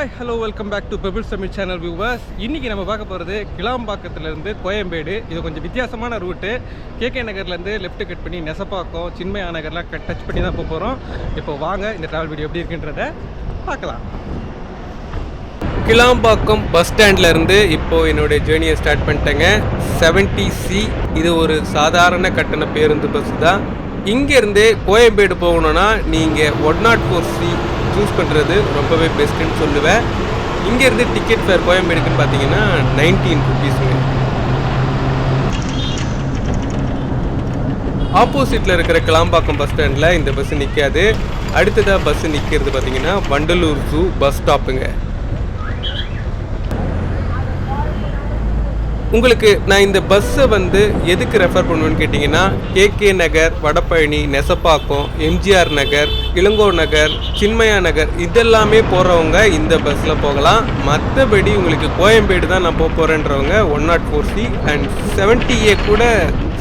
Hi hello welcome back to Pebble Tamil channel viewers இன்றைக்கி நம்ம பார்க்க போகிறது கிளாம்பாக்கத்துலேருந்து கோயம்பேடு. இது கொஞ்சம் வித்தியாசமான ரூட்டு கேகே நகர்லேருந்து லெஃப்ட் கட் பண்ணி நெசப்பாக்கம் சின்மயா நகர்லாம் கட் டச் பண்ணி தான் போக போகிறோம் இப்போ வாங்க இந்த ட்ராவல் வீடியோ எப்படி இருக்குன்றத பார்க்கலாம். கிளாம்பாக்கம் பஸ் ஸ்டாண்ட்லேருந்து இப்போது இப்போ என்னுடைய ஜேர்னியை ஸ்டார்ட் பண்ணிட்டேங்க. செவன்டி சி இது ஒரு சாதாரண கட்டண பேருந்து பஸ் தான். இங்கேருந்து கோயம்பேடு போகணுன்னா நீங்கள் one naught oh four C choose பண்ணுறது ரொம்பவே பெஸ்ட்டுன்னு சொல்லுவேன். இங்கேருந்து டிக்கெட் ஃபேர் கோயம்பேடுக்குன்னு பார்த்தீங்கன்னா நைன்டீன் ருபீஸுங்க ஆப்போசிட்டில் இருக்கிற கிளாம்பாக்கம் பஸ் ஸ்டாண்டில் இந்த பஸ் நிற்காது அடுத்ததாக பஸ் நிற்கிறது பார்த்தீங்கன்னா வண்டலூர் ஜூ பஸ் ஸ்டாப்புங்க உங்களுக்கு நான் இந்த பஸ்ஸை வந்து எதுக்கு ரெஃபர் பண்ணுவேன்னு கேட்டிங்கன்னா கேகே நகர் வடபழனி நெசப்பாக்கம் எம்ஜிஆர் நகர் இளங்கோ நகர் சின்மயா நகர் இதெல்லாமே போகிறவங்க இந்த பஸ்ஸில் போகலாம். மற்றபடி உங்களுக்கு கோயம்பேடு தான் நான் போக போகிறேன்றவங்க one naught four C and seventy A கூட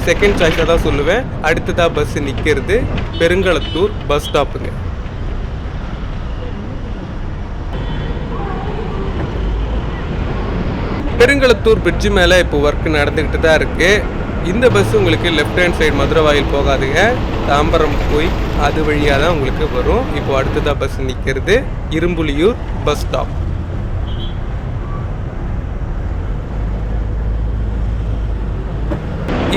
செகண்ட் சாய்ஸாக தான் சொல்லுவேன். அடுத்ததாக பஸ் நிற்கிறது பெருங்களத்தூர் பஸ் ஸ்டாப்புங்க பெருங்களத்தூர் பிரிட்ஜு மேலே இப்போ ஒர்க் நடந்துக்கிட்டு தான் இருக்குது இந்த பஸ் உங்களுக்கு லெஃப்ட் ஹேண்ட் சைடு மதுரை வாயில் போகாதுங்க. தாம்பரம் போய் அது வழியாக தான் உங்களுக்கு வரும். இப்போ அடுத்ததாக பஸ் நிற்கிறது இரும்புலியூர் பஸ் ஸ்டாப்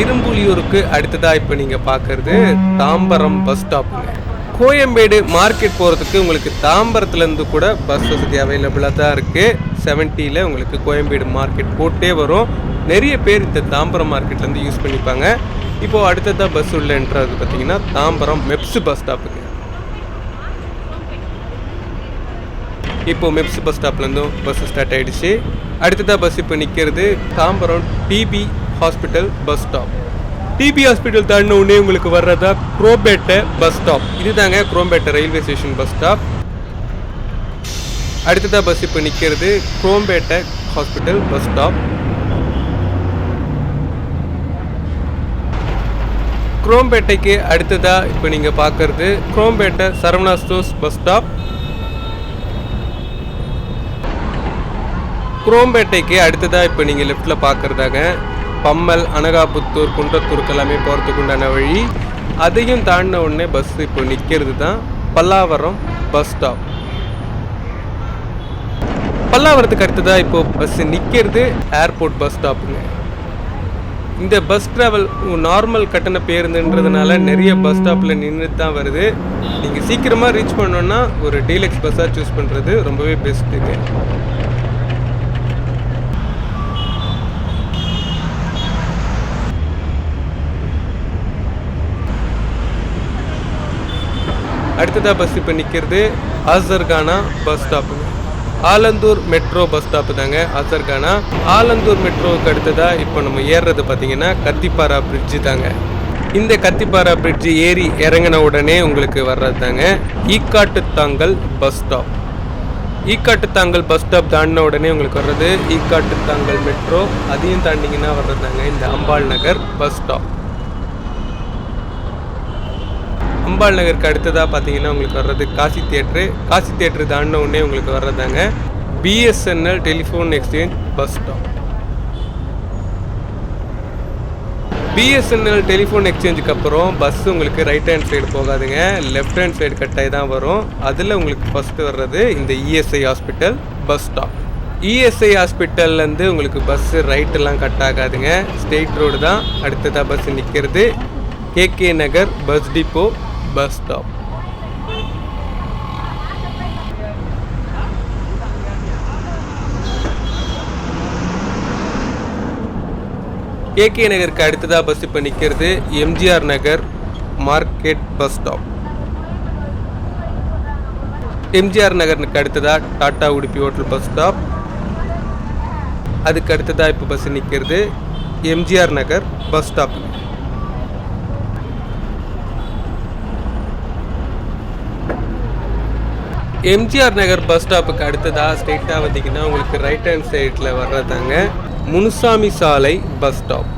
இரும்புலியூருக்கு அடுத்ததாக இப்போ நீங்கள் பார்க்குறது தாம்பரம் பஸ் ஸ்டாப்புங்க கோயம்பேடு மார்க்கெட் போகிறதுக்கு உங்களுக்கு தாம்பரத்துலேருந்து கூட பஸ் வசதி அவைலபிளாக தான் இருக்குது செவன்ட்டியில் உங்களுக்கு கோயம்பேடு மார்க்கெட் போட்டே வரும். நிறைய பேர் இந்த தாம்பரம் மார்க்கெட்லேருந்து யூஸ் பண்ணிப்பாங்க. இப்போது அடுத்ததாக பஸ் உள்ளன்றது பார்த்தீங்கன்னா தாம்பரம் மெப்ஸ் பஸ் ஸ்டாப்புங்க இப்போ மெப்ஸ் பஸ் ஸ்டாப்லேருந்தும் பஸ் ஸ்டார்ட் ஆகிடுச்சு அடுத்ததாக பஸ் இப்போ நிற்கிறது Tambaram TB hospital bus stop TB hospital தாண்டின உடனே உங்களுக்கு வர்றதா குரோம்பேட்டை பஸ் ஸ்டாப் இதுதாங்க Chromepet railway station bus stop அடுத்ததாக பஸ் இப்போ நிற்கிறது குரோம்பேட்டை ஹாஸ்பிட்டல் பஸ் ஸ்டாப் குரோம்பேட்டைக்கு அடுத்ததாக இப்போ நீங்கள் பார்க்குறது Chromepet Saravana stores bus stop குரோம்பேட்டைக்கு அடுத்ததாக இப்போ நீங்கள் லெஃப்டில் பார்க்குறதாங்க பம்மல் அனகாபுத்தூர் குன்றத்தூருக்கு எல்லாமே போகிறதுக்கு உண்டான வழி. அதையும் தாண்டின உடனே பஸ் இப்போ நிற்கிறது தான் பல்லாவரம் பஸ் ஸ்டாப் பல்லாவரத்துக்கு அடுத்ததாக இப்போ பஸ் நிற்கிறது ஏர்போர்ட் பஸ் ஸ்டாப்புங்க இந்த பஸ் ட்ராவல் நார்மல் கட்டண பேருந்துன்றதுனால நிறைய பஸ் ஸ்டாப்பில் நின்று தான் வருது. நீங்கள் சீக்கிரமாக ரீச் பண்ணோன்னா ஒரு டீலக்ஸ் பஸ்ஸாக சூஸ் பண்ணுறது ரொம்பவே பெஸ்ட்டுங்க அடுத்ததாக பஸ் இப்போ நிற்கிறது ஆசர்கானா பஸ் ஸ்டாப்புங்க ஆலந்தூர் மெட்ரோ பஸ் ஸ்டாப்பு தாங்க அதற்கான ஆலந்தூர் மெட்ரோவுக்கு அடுத்ததாக இப்போ நம்ம ஏறுறது பார்த்தீங்கன்னா கத்திப்பாரா பிரிட்ஜு தாங்க. இந்த கத்திப்பாரா பிரிட்ஜு ஏறி இறங்கின உடனே உங்களுக்கு வர்றது தாங்க Ekkattuthangal bus stop. Ekkattuthangal bus stop தாண்டின உடனே உங்களுக்கு வர்றது ஈக்காட்டுத்தாங்கல் மெட்ரோ அதையும் தாண்டிங்கன்னா வர்றது தாங்க இந்த அம்பாள் நகர் பஸ் ஸ்டாப். அம்பாள் நகருக்கு அடுத்ததாக பார்த்தீங்கன்னா உங்களுக்கு வர்றது காசி தியேட்ரு. காசி தியேட்ரு தாண்டின உடனே உங்களுக்கு வர்றதாங்க BSNL telephone exchange bus stop BSNL telephone எக்ஸ்சேஞ்சுக்கு அப்புறம் பஸ் உங்களுக்கு ரைட் ஹேண்ட் சைடு போகாதுங்க. லெஃப்ட் ஹேண்ட் சைடு கட்டாய் தான் வரும். அதில் உங்களுக்கு ஃபஸ்ட்டு வர்றது இந்த ESI hospital bus stop ESI ஹாஸ்பிட்டல்லேருந்து உங்களுக்கு பஸ்ஸு ரைட்டெல்லாம் கட் ஆகாதுங்க. ஸ்டேட் ரோடு தான். அடுத்ததாக பஸ் நிற்கிறது KK Nagar bus depot bus stop KK நகருக்கு அடுத்ததாக பஸ் இப்போ நிற்கிறது MGR Nagar market bus stop MGR நகருக்கு அடுத்ததாக Tata Udupi hotel bus stop அதுக்கு அடுத்ததாக இப்போ பஸ் நிற்கிறது MGR Nagar bus stop MGR Nagar bus ஸ்டாப்புக்கு அடுத்ததாக ஸ்ட்ரெயிட்டாக வந்தீங்கன்னா உங்களுக்கு ரைட் ஹேண்ட் சைடில் வர்றதாங்க முனுசாமி சாலை பஸ் ஸ்டாப்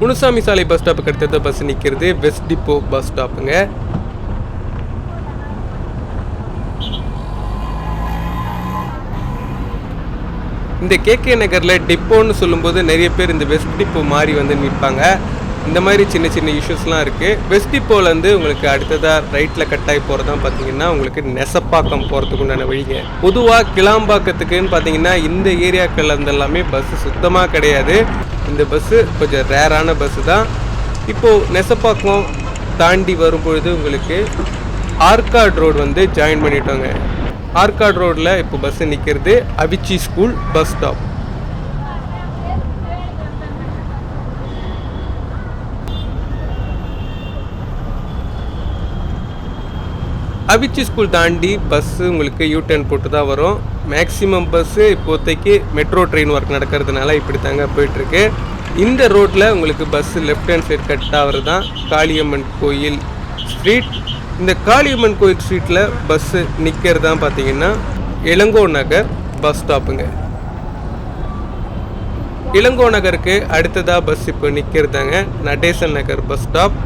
முனுசாமி சாலை பஸ் ஸ்டாப்புக்கு அடுத்தது பஸ் நிற்கிறது வெஸ்ட் டிப்போ பஸ் ஸ்டாப்புங்க இந்த கேகே நகரில் டிப்போன்னு சொல்லும்போது நிறைய பேர் இந்த வெஸ்ட் டிப்போ மாறி வந்து நிற்பாங்க இந்த மாதிரி சின்ன சின்ன இஷ்யூஸ்லாம் இருக்குது வெஸ்ட் டிப்போலேருந்து உங்களுக்கு அடுத்ததாக ரைட்டில் கட்டாகி போகிறது தான் பார்த்தீங்கன்னா உங்களுக்கு நெசப்பாக்கம் போகிறதுக்கு உண்டான வழிங்க. பொதுவாக கிளாம்பாக்கத்துக்குன்னு பார்த்தீங்கன்னா இந்த ஏரியாக்கள் இருந்து எல்லாமே பஸ்ஸு சுத்தமாக கிடையாது. இந்த பஸ்ஸு கொஞ்சம் ரேரான பஸ்ஸு தான். இப்போது நெசப்பாக்கம் தாண்டி வரும்பொழுது உங்களுக்கு ஆர்காட் ரோடு வந்து ஜாயின் பண்ணிட்டோங்க. ஆர்காட் ரோட்டில் இப்போ பஸ்ஸு நிற்கிறது Avichi school bus stop Avichi school தாண்டி பஸ்ஸு உங்களுக்கு யூ டர்ன் போட்டு தான் வரும். மேக்ஸிமம் பஸ்ஸு இப்போதைக்கு மெட்ரோ ட்ரெயின் ஒர்க் நடக்கிறதுனால இப்படி தாங்க போயிட்டுருக்கு. இந்த ரோட்டில் உங்களுக்கு bus left hand side cut ஆகிறது தான் காளியம்மன் கோயில் ஸ்ட்ரீட் இந்த காளியம்மன் கோயில் ஸ்ட்ரீட்டில் பஸ்ஸு நிற்கிறது தான் பார்த்தீங்கன்னா இளங்கோ நகர் பஸ் ஸ்டாப்புங்க இளங்கோ நகருக்கு அடுத்ததாக பஸ் இப்போ நிற்கிறதாங்க Natesan Nagar bus stop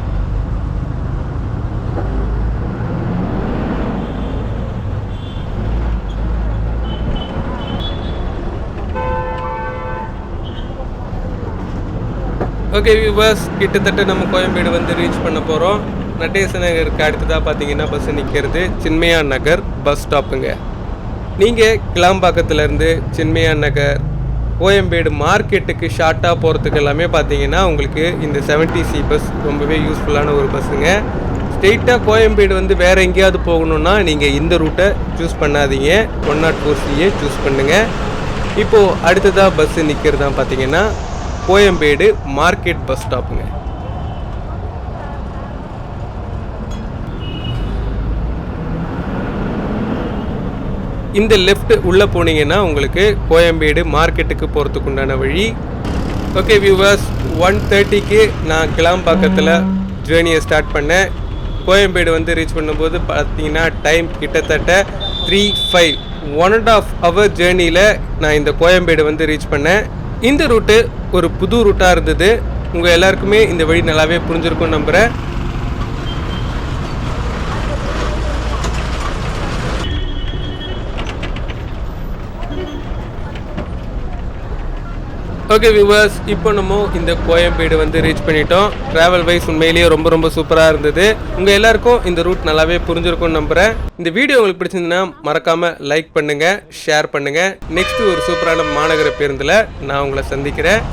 okay viewers கிட்டத்தட்ட நம்ம கோயம்பேடு வந்து ரீச் பண்ண போகிறோம் நடேச நகருக்கு அடுத்ததாக பார்த்தீங்கன்னா பஸ்ஸு நிற்கிறது சின்மையா நகர் பஸ் ஸ்டாப்புங்க நீங்கள் கிளாம்பாக்கத்துலேருந்து சின்மையா நகர் கோயம்பேடு மார்க்கெட்டுக்கு ஷார்ட்டாக போகிறதுக்கு எல்லாமே பார்த்தீங்கன்னா உங்களுக்கு இந்த 70 சி பஸ் ரொம்பவே யூஸ்ஃபுல்லான ஒரு பஸ்ஸுங்க ஸ்ட்ரெயிட்டாக கோயம்பேடு வந்து வேறு எங்கேயாவது போகணுன்னா நீங்கள் இந்த ரூட்டை சூஸ் பண்ணாதீங்க. ஒன் நாட் ஃபோர் சியே சூஸ் பண்ணுங்கள் இப்போது அடுத்ததாக பஸ்ஸு நிற்கிறது தான் பார்த்தீங்கன்னா கோயம்பேடு மார்க்கெட் பஸ் ஸ்டாப்புங்க. இந்த லெஃப்ட் உள்ளே போனீங்கன்னா உங்களுக்கு கோயம்பேடு மார்க்கெட்டுக்கு போகிறதுக்கு உண்டான வழி ஓகே வியூவர்ஸ் ஒன் தேர்ட்டிக்கு நான் கிளாம்பாக்கத்தில் ஜேர்னியை ஸ்டார்ட் பண்ணேன். கோயம்பேடு வந்து ரீச் பண்ணும்போது பார்த்தீங்கன்னா டைம் கிட்டத்தட்ட three five one and half hour ஜேர்னியில் நான் இந்த கோயம்பேடு வந்து ரீச் பண்ணேன். இந்த ரூட்டு ஒரு புது ரூட்டாக இருந்தது. உங்கள் எல்லாருக்குமே இந்த வழி நல்லாவே புரிஞ்சிருக்கும்னு நம்புகிறேன் ஓகே வியூவர்ஸ் இப்போ நம்ம இந்த கோயம்பேடு வந்து ரீச் பண்ணிட்டோம். ட்ராவல் வைஸ் உண்மையிலேயே ரொம்ப ரொம்ப சூப்பராக இருந்தது. உங்கள் எல்லாருக்கும் இந்த ரூட் நல்லாவே புரிஞ்சிருக்கும்னு நம்புகிறேன் இந்த வீடியோ உங்களுக்கு பிடிச்சிருந்ததுன்னா மறக்காமல் லைக் பண்ணுங்கள் ஷேர் பண்ணுங்கள் நெக்ஸ்ட் ஒரு சூப்பரான மாநகர பேருந்தில் நான் உங்களை சந்திக்கிறேன்.